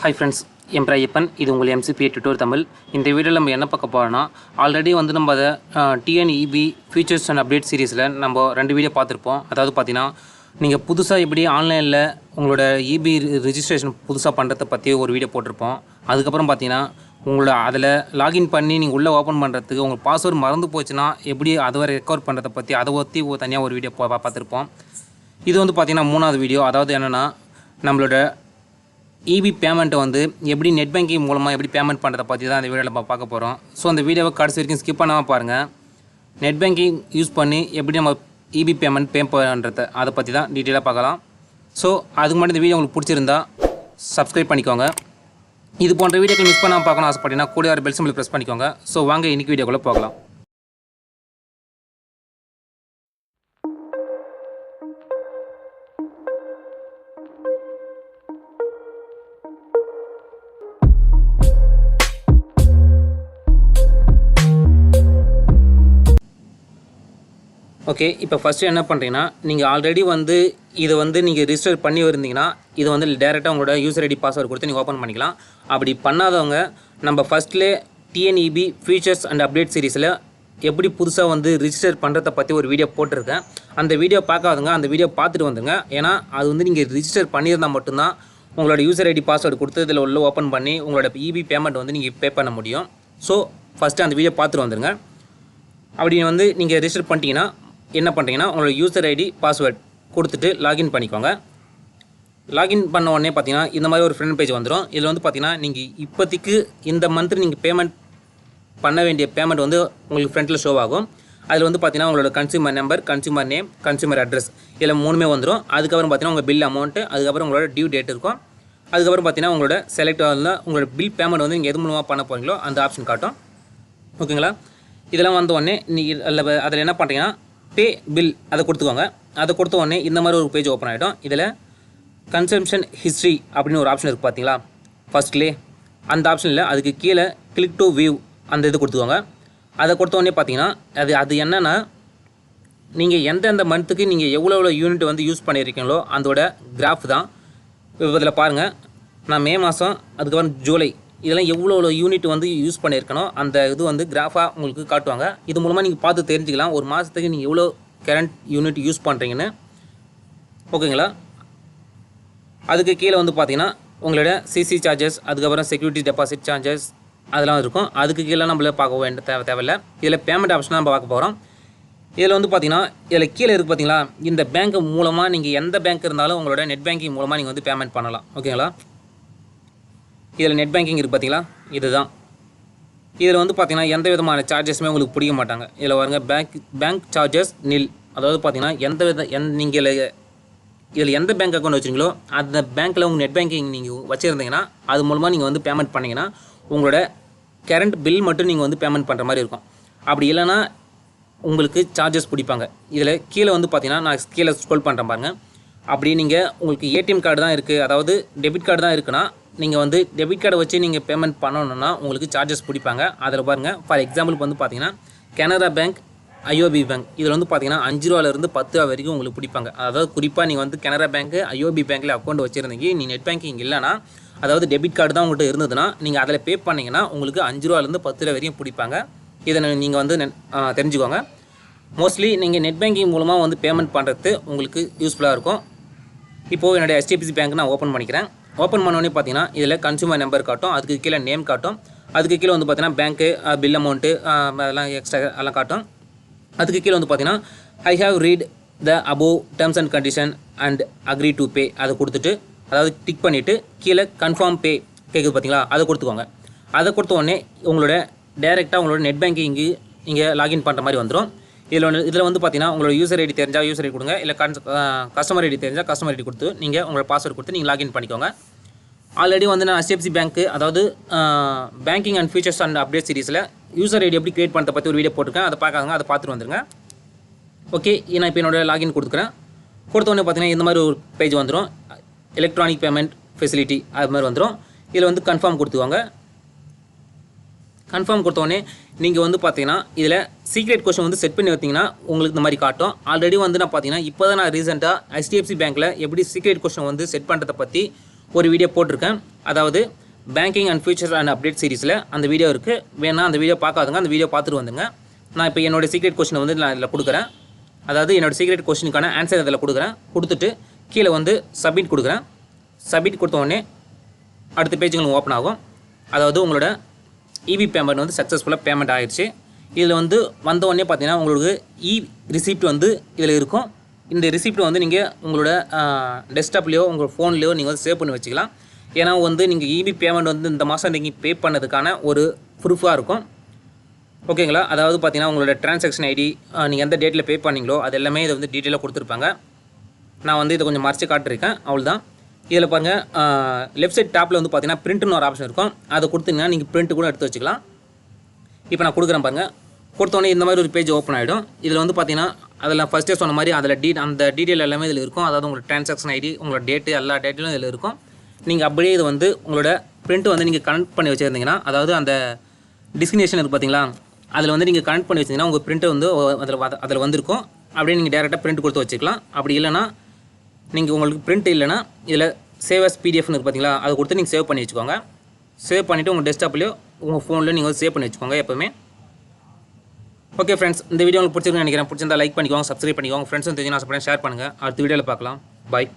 Hi friends என் ஐயப்பன். இது உங்கள் எம்சிபிஏ டுட்டோர் தமிழ். இந்த வீடியோவில் நம்ம என்ன பார்க்க போகிறோம்னா ஆல்ரெடி வந்து நம்ம அதை டிஎன்இபி ஃபீச்சர்ஸ் அண்ட் அப்டேட் சீரிஸில் நம்ம ரெண்டு வீடியோ பார்த்துருப்போம். அதாவது பார்த்தீங்கன்னா நீங்கள் புதுசாக எப்படி ஆன்லைனில் உங்களோட இபி ரிஜிஸ்ட்ரேஷன் புதுசாக பண்ணுறதை பற்றி ஒரு வீடியோ போட்டிருப்போம். அதுக்கப்புறம் பார்த்தீங்கன்னா உங்களோட அதில் லாகின் பண்ணி நீங்கள் உள்ளே ஓப்பன் பண்ணுறதுக்கு உங்கள் பாஸ்வேர்டு மறந்து போச்சுன்னா எப்படி அதை ரெக்கவர் பண்ணுறதை பற்றி அதை பற்றி தனியாக ஒரு வீடியோ பார்த்துருப்போம். இது வந்து பார்த்திங்கன்னா மூணாவது வீடியோ அதாவது என்னென்னா நம்மளோட இபி பேமெண்ட்டை வந்து எப்படி நெட் பேங்கிங் மூலமாக எப்படி பேமெண்ட் பண்ணுறதை பற்றி தான் அந்த வீடியோவில் நம்ம பார்க்க போகிறோம் ஸோ அந்த வீடியோவை கடைசி வரைக்கும் ஸ்கிப் பண்ணாமல் பாருங்கள் நெட் பேங்கிங் யூஸ் பண்ணி எப்படி நம்ம இபி பேமெண்ட் பே பண்ணுறத அதை பற்றி தான் டீட்டெயிலாக பார்க்கலாம். ஸோ அதுக்கு முன்னாடி இந்த வீடியோ உங்களுக்கு பிடிச்சிருந்தா சப்ஸ்கிரைப் பண்ணிக்கோங்க. இது போன்ற வீடியோக்கள் மிஸ் பண்ணாமல் பார்க்கணும் ஆசைப்பட்டீங்கன்னா கூட ஒரு பெல் சிம்பிள் ப்ரெஸ் பண்ணிக்கோங்க. ஸோ வாங்க இன்னைக்கு வீடியோக்குள்ளே போகலாம். ஓகே இப்போ ஃபஸ்ட்டு என்ன பண்ணுறீங்கன்னா நீங்கள் ஆல்ரெடி வந்து இதை வந்து நீங்கள் ரிஜிஸ்டர் பண்ணி இருந்தீங்கன்னா இது வந்து டேரெக்டாக உங்களோட யூசர் ஐடி பாஸ்வேர்டு கொடுத்து நீங்கள் ஓப்பன் பண்ணிக்கலாம். அப்படி பண்ணாதவங்க நம்ம ஃபஸ்ட்லே T N E B features and update சீரிஸில் எப்படி புதுசாக வந்து ரிஜிஸ்டர் பண்ணுறத பற்றி ஒரு வீடியோ போட்டிருக்கேன். அந்த வீடியோ பார்க்காதுங்க அந்த வீடியோ பார்த்துட்டு வந்துங்க ஏன்னா அது வந்து நீங்கள் ரிஜிஸ்டர் பண்ணியிருந்தால் மட்டும்தான் உங்களோட யூசர் ஐடி பாஸ்வேர்டு கொடுத்து இதில் உள்ள ஓப்பன் பண்ணி உங்களோட இபி பேமெண்ட் வந்து நீங்கள் பே பண்ண முடியும். ஸோ ஃபஸ்ட்டு அந்த வீடியோ பார்த்துட்டு வந்துடுங்க அப்படி வந்து நீங்கள் ரிஜிஸ்டர் பண்ணிட்டீங்கன்னா என்ன பண்ணுறீங்கன்னா உங்களோட யூசர் ஐடி பாஸ்வேர்ட் கொடுத்துட்டு லாகின் பண்ணிக்கோங்க. லாகின் பண்ண உடனே பார்த்தீங்கன்னா இந்த மாதிரி ஒரு ஃப்ரெண்ட் பேஜ் வந்துடும் இதில் வந்து பார்த்தீங்கன்னா நீங்கள் இப்போதைக்கு இந்த மந்த் நீங்கள் பேமெண்ட் பண்ண வேண்டிய பேமெண்ட் வந்து உங்களுக்கு ஃப்ரண்ட்டில் ஷோ ஆகும். அதில் வந்து பார்த்தீங்கன்னா உங்களோட consumer number consumer name consumer address இதில் மூணுமே வந்துடும் அதுக்கப்புறம் பார்த்தீங்கன்னா உங்கள் பில் அமௌண்ட்டு அதுக்கப்புறம் உங்களோட டியூ டேட் இருக்கும். அதுக்கப்புறம் பார்த்தீங்கன்னா உங்களோட செலக்ட் ஆகல உங்களோட பில் பேமெண்ட் வந்து நீங்கள் எது மூலமாக பண்ண போகிறீங்களோ அந்த ஆப்ஷன் காட்டும். ஓகேங்களா இதெல்லாம் வந்த உடனே நீங்கள் அதில் அதில் என்ன பண்ணுறீங்கன்னா பே பில் அதை கொடுத்துக்கோங்க. அதை கொடுத்த உடனே இந்த மாதிரி ஒரு பேஜ் ஓப்பன் ஆகிடும் இதில் கன்சம்ஷன் ஹிஸ்ட்ரி அப்படின்னு ஒரு ஆப்ஷன் இருக்குது பார்த்தீங்களா? ஃபர்ஸ்ட்லே அந்த ஆப்ஷனில் அதுக்கு கீழே கிளிக் டு வியூ அந்த இது கொடுத்துக்கோங்க. அதை கொடுத்த உடனே பார்த்தீங்கன்னா அது அது என்னென்னா நீங்கள் எந்தெந்த மந்த்துக்கு நீங்கள் எவ்வளோ எவ்வளோ யூனிட் வந்து யூஸ் பண்ணியிருக்கீங்களோ அதோட கிராஃப் தான். இதில் பாருங்கள் நான் மே மாதம் அதுக்கப்புறம் ஜூலை இதெல்லாம் எவ்வளோ எவ்வளோ யூனிட் வந்து யூஸ் பண்ணியிருக்கணும் அந்த இது வந்து கிராஃபாக உங்களுக்கு காட்டுவாங்க. இது மூலமாக நீங்கள் பார்த்து தெரிஞ்சுக்கலாம். ஒரு மாதத்துக்கு நீங்கள் எவ்வளோ கரண்ட் யூனிட் யூஸ் பண்ணுறீங்கன்னு ஓகேங்களா? அதுக்கு கீழே வந்து பார்த்தீங்கன்னா உங்களோட சிசி சார்ஜஸ் அதுக்கப்புறம் செக்யூரிட்டி டெபாசிட் சார்ஜஸ் அதெல்லாம் இருக்கும். அதுக்கு கீழே நம்மள பார்க்க வேண்டிய தேவை தேவையில்லை. இதில் பேமெண்ட் ஆப்ஷன் நம்ம பார்க்க போகிறோம் இதில் வந்து பார்த்தீங்கன்னா இதில் கீழே இருக்குது பார்த்தீங்களா இந்த பேங்க் மூலமாக நீங்கள் எந்த பேங்க் இருந்தாலும் உங்களோட நெட் பேங்கிங் மூலமாக நீங்கள் வந்து பேமெண்ட் பண்ணலாம். ஓகேங்களா? இதில் நெட் பேங்கிங் இருக்குது பார்த்தீங்களா? இதுதான். இதில் வந்து பார்த்தீங்கன்னா எந்த விதமான சார்ஜஸுமே உங்களுக்கு பிடிக்க மாட்டாங்க. இதில் பாருங்க பேங்க் பேங்க் சார்ஜஸ் நில் அதாவது பார்த்தீங்கன்னா எந்த வித எந் நீங்கள் இதில் எந்த பேங்க் அக்கௌண்ட் வச்சுருங்களோ அந்த பேங்க்கில் உங்கள் நெட் பேங்கிங் நீங்கள் வச்சுருந்தீங்கன்னா அது மூலமாக நீங்கள் வந்து பேமெண்ட் பண்ணிங்கன்னா உங்களோட கரண்ட் பில் மட்டும் நீங்கள் வந்து பேமெண்ட் பண்ணுற மாதிரி இருக்கும். அப்படி இல்லைன்னா உங்களுக்கு சார்ஜஸ் பிடிப்பாங்க. இதில் கீழே வந்து பார்த்தீங்கன்னா நான் கீழே ஸ்க்ரோல் பண்ணுறேன் பாருங்கள் அப்படி நீங்கள் உங்களுக்கு ஏடிஎம் கார்டு தான் இருக்குது அதாவது டெபிட் கார்டு தான் இருக்குன்னா நீங்கள் வந்து டெபிட் கார்டை வச்சு நீங்கள் பேமெண்ட் பண்ணணுன்னா உங்களுக்கு சார்ஜஸ் பிடிப்பாங்க. அதில் பாருங்கள் ஃபார் எக்ஸாம்பிளுக்கு வந்து பார்த்தீங்கன்னா கனரா பேங்க் ஐஓபி பேங்க் இதில் வந்து பார்த்தீங்கன்னா அஞ்சு ரூபாலேருந்து பத்து ரூபா வரைக்கும் உங்களுக்கு பிடிப்பாங்க. அதாவது குறிப்பாக நீங்கள் வந்து கனரா பேங்க்கு ஐஓபி பேங்க்கில் அக்கௌண்ட் வச்சுருந்தீங்க நீ நெட் பேங்கிங் இல்லைனா அதாவது டெபிட் கார்டு தான் உங்கள்கிட்ட இருந்ததுன்னா நீங்கள் அதில் பே பண்ணிங்கன்னா உங்களுக்கு அஞ்சு ரூபாலேருந்து பத்து ரூபா வரைக்கும் பிடிப்பாங்க. இதை நீங்கள் வந்து தெரிஞ்சுக்கோங்க. மோஸ்ட்லி நீங்கள் நெட் பேங்கிங் மூலமாக வந்து பேமெண்ட் பண்ணுறது உங்களுக்கு யூஸ்ஃபுல்லாக இருக்கும். இப்போது என்னுடைய H D F C bank நான் ஓப்பன் பண்ணிக்கிறேன். ஓப்பன் பண்ணோடனே பார்த்தீங்கன்னா இதில் கன்சூமர் நம்பர் காட்டும் அதுக்கு கீழே நேம் காட்டும் அதுக்கு கீழே வந்து பார்த்தீங்கன்னா பேங்க்கு பில் அமௌண்ட்டு அதெல்லாம் எக்ஸ்ட்ரா எல்லாம் காட்டும். அதுக்கு கீழே வந்து பார்த்தீங்கன்னா I have read the above terms and condition and agree to pay அதை கொடுத்துட்டு அதாவது டிக் பண்ணிவிட்டு கீழே கன்ஃபார்ம் பே கேட்குது பார்த்தீங்களா அதை கொடுத்துக்கோங்க. அதை கொடுத்த உடனே உங்களோட டேரெக்டாக உங்களோட நெட் பேங்கிங்கு நீங்கள் லாகின் பண்ணுற மாதிரி வந்துடும் இதில் ஒன்று இதில் வந்து பார்த்தீங்கன்னா உங்களோட யூசர் ஐடி தெரிஞ்சால் யூசர் ஐடி கொடுங்க. இல்லை கஸ்டமர் ஐடி தெரிஞ்சால் கஸ்டமர் ஐடி கொடுத்து நீங்கள் உங்களோட பாஸ்வேர்டு கொடுத்து நீங்கள் லாகின் பண்ணிக்கோங்க. ஆல்ரெடி வந்து நான் ஹெச்டிஎஃப்சி பேங்க்கு அதாவது banking and features and update சீரிஸில் யூசர் ஐடி எப்படி கிரியேட் பண்ணுறத பற்றி ஒரு வீடியோ போட்டிருக்கேன். அதை பார்க்காங்க அதை பார்த்துட்டு வந்துருங்க. ஓகே நான் இப்போ என்னோட லாகின் கொடுக்குறேன். கொடுத்தோடனே பார்த்தீங்கன்னா இந்த மாதிரி ஒரு பேஜ் வந்துடும் எலக்ட்ரானிக் பேமெண்ட் ஃபெசிலிட்டி அது மாதிரி வந்துடும் இதில் வந்து கன்ஃபார்ம் கொடுத்துக்கோங்க. கன்ஃபார்ம் கொடுத்தோடனே நீங்கள் வந்து பார்த்தீங்கன்னா இதில் சீக்ரெட் கொஷின் வந்து செட் பண்ணி வைத்தீங்கன்னா உங்களுக்கு இந்த மாதிரி காட்டும். ஆல்ரெடி வந்து நான் பார்த்தீங்கன்னா இப்போ தான் நான் ரீசெண்டாக ஹெச்டிஎஃப்சி பேங்க்கில் எப்படி சீக்ரெட் கொஷின் வந்து செட் பண்ணுறதை பற்றி ஒரு வீடியோ போட்டிருக்கேன். அதாவது banking and future and update சீரிஸில் அந்த வீடியோ இருக்குது வேணால் அந்த வீடியோ பார்க்காதுங்க அந்த வீடியோ பார்த்துட்டு வந்துங்க நான் இப்போ என்னோட சீக்ரெட் கொஷினை வந்து நான் இதில் கொடுக்குறேன். அதாவது என்னோட சீக்ரெட் கொஷினுக்கான ஆன்சர் இதில் கொடுக்குறேன். கொடுத்துட்டு கீழே வந்து சப்மிட் கொடுக்குறேன். சப்மிட் கொடுத்த உடனே அடுத்த பேஜ் உங்களுக்கு ஓப்பன் ஆகும். அதாவது உங்களோட இபி பேமெண்ட் வந்து சக்ஸஸ்ஃபுல்லாக பேமெண்ட் ஆயிடுச்சு இதில் வந்து வந்த உடனே பார்த்தீங்கன்னா உங்களுக்கு e இ ரிசிப்ட் வந்து இதில் இருக்கும். இந்த ரிசிப்ட் வந்து நீங்கள் உங்களோட டெஸ்க்டாப்லேயோ உங்கள் ஃபோன்லேயோ நீங்கள் வந்து சேவ் பண்ணி வச்சுக்கலாம். ஏன்னா வந்து நீங்கள் இபி பேமெண்ட் வந்து இந்த மாதம் நீங்கள் பே பண்ணதுக்கான ஒரு ப்ரூஃபாக இருக்கும். ஓகேங்களா அதாவது பார்த்தீங்கன்னா உங்களோட டிரான்சாக்ஷன் ஐடி நீங்கள் எந்த டேட்டில் பே பண்ணீங்களோ அது எல்லாமே இதை வந்து டீட்டெயிலாக கொடுத்துருப்பாங்க. நான் வந்து இதை கொஞ்சம் மறைச்சி காட்டிருக்கேன். அவ்வளோதான் இதில் பாருங்கள் லெஃப்ட் சைட் டாப்பில் வந்து பார்த்தீங்கன்னா பிரிண்ட்னு ஒரு ஆப்ஷன் இருக்கும். அதை கொடுத்தீங்கன்னா நீங்கள் பிரிண்ட் கூட எடுத்து வச்சுக்கலாம். இப்போ நான் கொடுக்குறேன் பாருங்கள் கொடுத்தோடனே இந்த மாதிரி ஒரு பேஜ் ஓப்பன் ஆகிடும் இதில் வந்து பார்த்தீங்கன்னா அதில் ஃபஸ்ட்டே சொன்ன மாதிரி அதில் டீ அந்த டீட்டெயில் எல்லாமே இதில் இருக்கும். அதாவது உங்களோட டிரான்சாக்ஷன் ஐடி உங்களோட டேட்டு எல்லா டேட்டிலும் இதில் இருக்கும். நீங்கள் அப்படியே இது வந்து உங்களோட பிரிண்ட் வந்து நீங்கள் கனெக்ட் பண்ணி வச்சுருந்தீங்கன்னா அதாவது அந்த டிஸ்கினேஷன் இருக்குது பார்த்தீங்களா அதில் வந்து நீங்கள் கனெக்ட் பண்ணி வச்சிங்கன்னா உங்கள் பிரிண்ட்டு வந்து அதில் அதில் வந்திருக்கும். அப்படியே நீங்கள் டேரெக்டாக பிரிண்ட் கொடுத்து வச்சுக்கலாம். அப்படி இல்லைன்னா நீங்கள் உங்களுக்கு பிரிண்ட் இல்லைனா இதில் சேவ் அஸ் பிடிஎஃப்னு இருக்கு பார்த்தீங்களா அதை கொடுத்து நீங்கள் சேவ் பண்ணி வச்சுக்கோங்க. சேவ் பண்ணிவிட்டு உங்கள் டெஸ்க்டாப்லேயோ உங்கள் ஃபோன்லேயோ நீங்கள் வந்து சேவ் பண்ணி வச்சுக்கோங்க எப்போவுமே. ஓகே ஃப்ரெண்ட்ஸ் இந்த வீடியோ உங்களுக்கு பிடிச்சிருக்குன்னு நினைக்கிறேன். பிடிச்சிருந்தா லைக் பண்ணிக்கோங்க சப்ஸ்கிரைப் பண்ணிக்கோங்க. ஃப்ரெண்ட்ஸும் தெரிஞ்சு நான் ஷேர் பண்ணுங்கள் அடுத்த வீடியோவில் பார்க்கலாம். பாய்